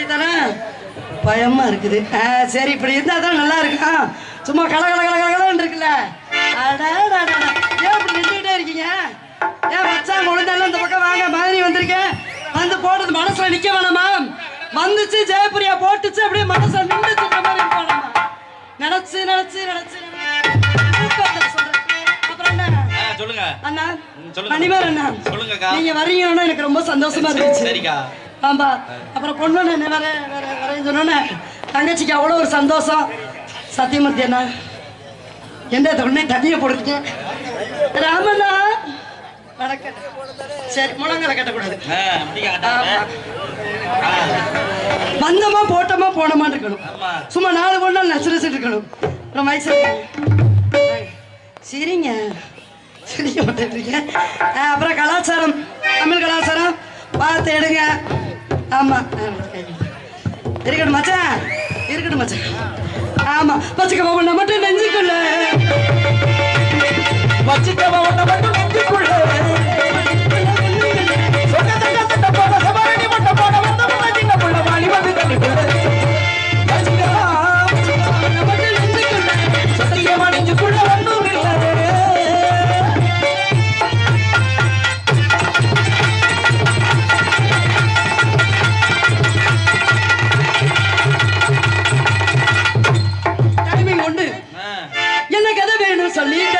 அப்படித்தானே பயமா இருக்குது. சரி இப்படி இருந்தா தான் நல்லா இருக்கும். சும்மா கல கல கல கலன்னு இருக்குல்ல. ஏன் இப்படி நின்றுகிட்டே இருக்கீங்க? ஏன் மச்சான் குழந்தைலாம் இந்த பக்கம் வாங்க மாதிரி வந்திருக்கேன் வந்து போடுறது மனசுல நிக்க வேணாமா? வந்துச்சு ஜெயபிரியா போட்டுச்சு அப்படியே மனசுல நின்றுச்சு மாதிரி இருக்க நினைச்சு நினைச்சு நினைச்சு சொல்லுங்க. அண்ணா சொல்லுங்க. மணிமார் அண்ணா. சொல்லுங்கக்கா. நீங்க வரீங்கன்னா எனக்கு ரொம்ப சந்தோஷமா இருந்துச்சு. சரிக்கா. ஆமா. அப்புறம் பொண்ணு என்ன வர வர வரேன்னு சொன்னோன்னே தங்கச்சிக்கு அவ்வளோ ஒரு சந்தோஷம். சத்தியமூர்த்தி அண்ணா எந்த தொண்ணே தண்ணியை போடுறீங்க ராமண்ணா வணக்கம் சரி முழங்கால கட்டக்கூடாது. வந்தோமா போட்டோமா போனோமா இருக்கணும். சும்மா நாலு மூணு நாள் நச்சு இருக்கணும். அப்புறம் மைசூர் சரிங்க. சிரிக்க மாட்டேன்றீங்க. ஆ, அப்புறம் கலாச்சாரம். தமிழ் கலாச்சாரம். பார்த்து எடுங்க. ஆமாம் இருக்கட்டும் மச்சான். இருக்கட்டும் மச்சான். ஆமா. வச்சுக்க மட்டும் நெஞ்சுக்கல கதை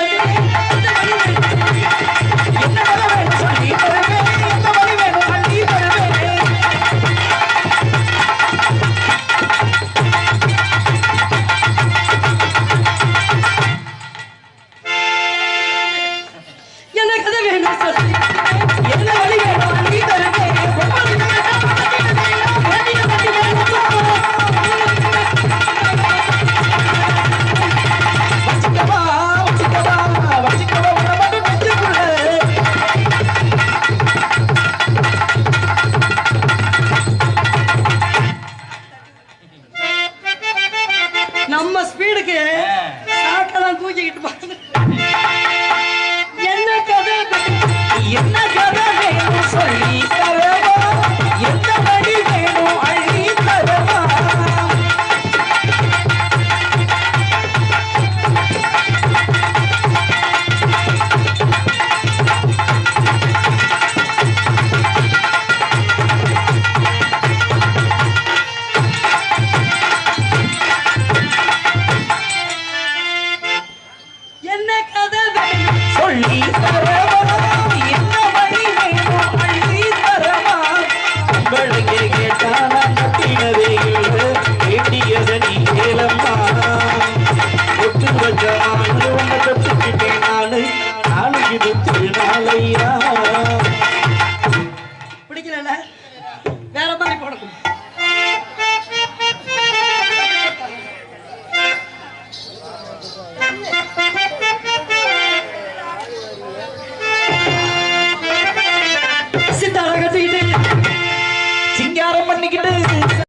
ஸ்பீடுக்கு சாக்கெல்லாம் தூக்கிக்கிட்டு. என்ன கதை? என்ன கதை?